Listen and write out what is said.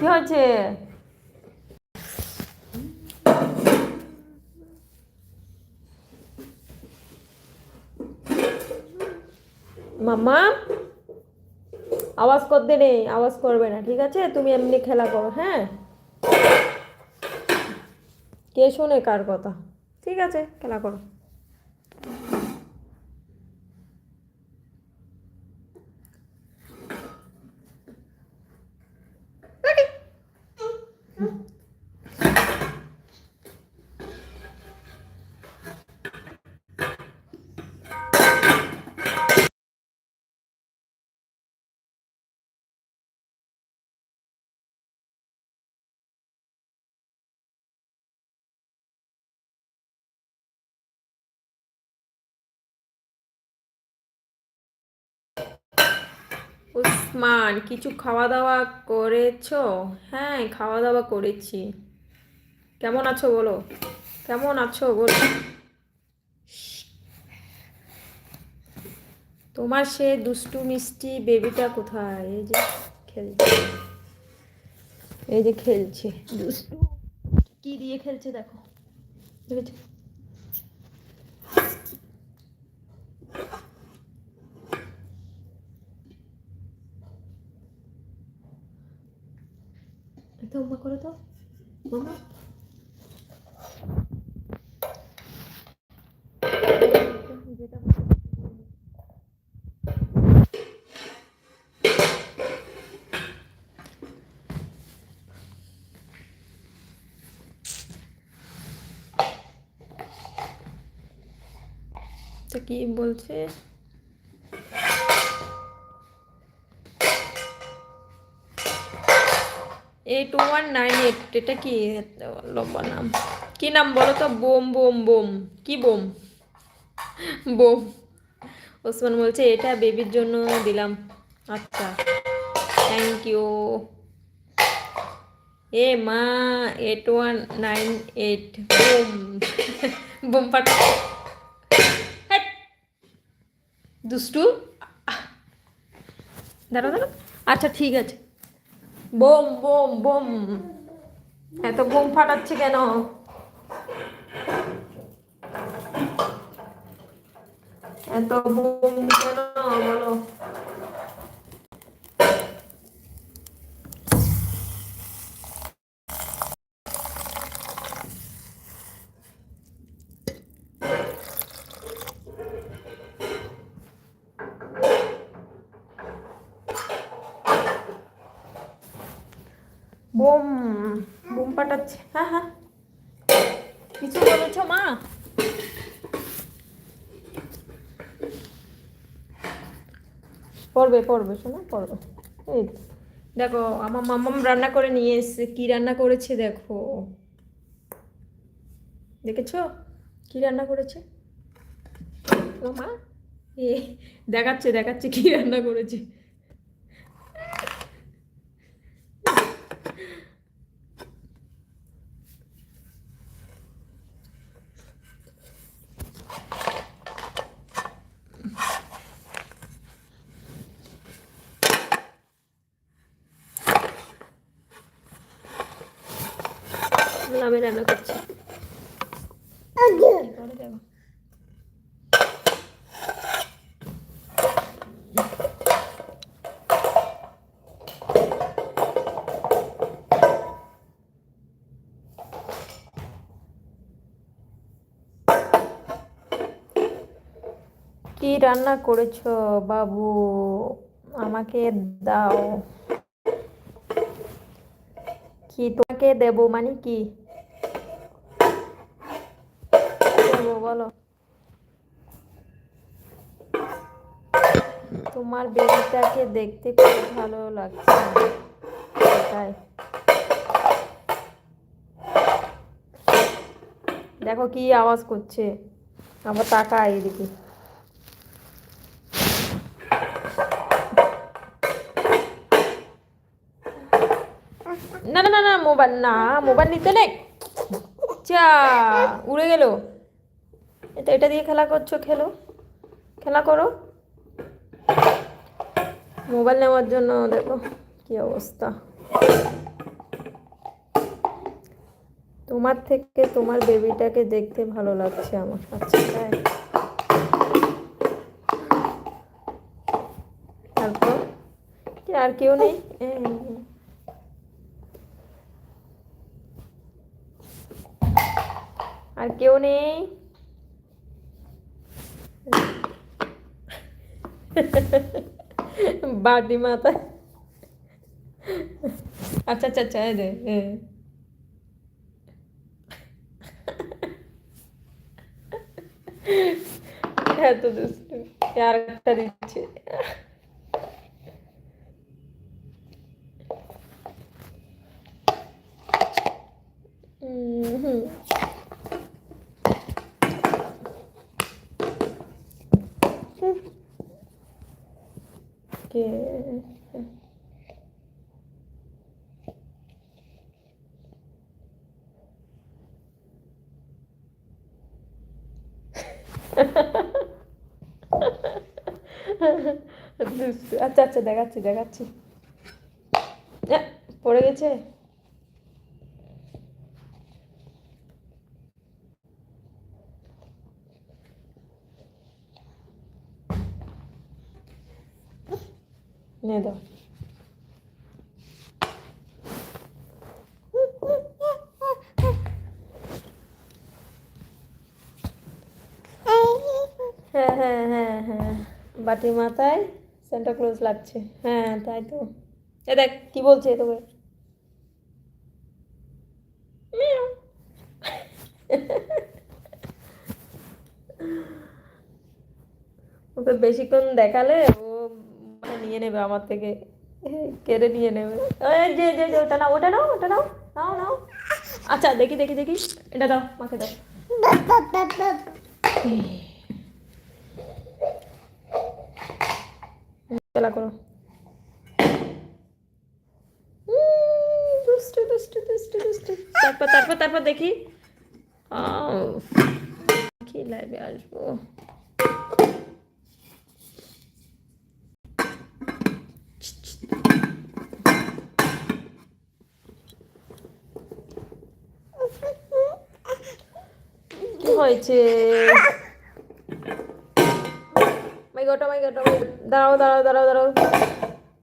কি হয়েছে? মাম্মা, আওয়াজ করতে নেই, আওয়াজ করবে না, ঠিক আছে? তুমি এমনি খেলা করো হ্যাঁ? কে শোনে কার কথা? ঠিক আছে, খেলা করো। উসমান কিছু খাওয়া দাওয়া করেছ? হ্যাঁ খাওয়া দাওয়া করেছি। কেমন আছো বলো? কেমন আছো বলো? তোমার সে দুষ্টু মিষ্টি বেবিটা কোথায়? এই যে খেলছে। এই যে খেলছে। দুষ্টু কি দিয়ে খেলছে দেখো। দেখেছ একটা উম্মা করে দাও। মামা। তা কি বলছে? এইট ওয়ান নাইন এইট এটা কি? লম্বা নাম। কি নাম বলো তো? Bomb bomb bomb. কি বোম? বোম। ওসমান বলছে, এটা বেবির জন্য দিলাম। আচ্ছা। থ্যাংক ইউ এ মা eight one nine eight bomb. Bomb পাঠা। দুষ্টু। দাঁড়া দাঁড়া আচ্ছা ঠিক আছে। Bomb bomb bomb. এত বোম ফাটাচ্ছে কেন? এত বোম কেন বলো? বোম বোম ফাটাচ্ছে হ্যাঁ হ্যাঁ। কিছু বলেছ মা? পড়বে পড়বে, শোনো পড়বে এই। দেখো, আমার মাম্মাম রান্না করে নিয়ে এসছে। কি রান্না করেছে দেখো। দেখেছ? কি রান্না করেছে? মা, এ, দেখাচ্ছে দেখাচ্ছে কি রান্না করেছে। আমি রান্না করছি। কি রান্না করেছ বাবু? আমাকে দাও। কি তোমাকে দেব মানে কি? বলো। তোমার বেবিটাকে দেখতে খুব ভালো লাগছে। সেটাই। দেখো কি আওয়াজ করছে। আবার টাকা এদিকে। না না না না, মোবাইল না, মোবাইল নিতে নেই। চা উড়ে গেল। এটা এটা দিয়ে খেলা করছ, খেলো। খেলা করো। মোবাইল নেওয়ার জন্য দেখো কি অবস্থা। তোমার থেকে তোমার বেবিটাকে দেখতে ভালো লাগছে আমার। আচ্ছা তাই তারপর? আর কেউ নেই? আর কেউ নেই? বাটি মাথা আচ্ছা আচ্ছা আচ্ছা এই দে হ্যাঁ এত দুষ্টু আর একটা দিচ্ছে উম হুম। কে দুষ্টু। আচ্ছা আচ্ছা দেখাচ্ছি দেখাচ্ছি এ, পড়ে গেছে নে দাও হ্যাঁ হ্যাঁ হ্যাঁ হ্যাঁ। বাটির মাথায় সেন্টা ক্লোজ লাগছে। হ্যাঁ তাই তো। এ দেখ কি বলছে তোকে। ওকে বেশিক্ষণ দেখালে ও মানে নিয়ে নেবে আমার থেকে। কেড়ে নিয়ে নেবে। যে যে যে ওটা নাও ওটা নাও ওটা নাও নাও নাও। আচ্ছা দেখি দেখি দেখি। এটা দাও মাকে দাও। খেলা করো তারপর তারপর তারপর দেখি। কি লাইভে আসব? হয়েছে? মাই গট মাই গট দাঁড়াও দাঁড়াও দাঁড়াও দাঁড়াও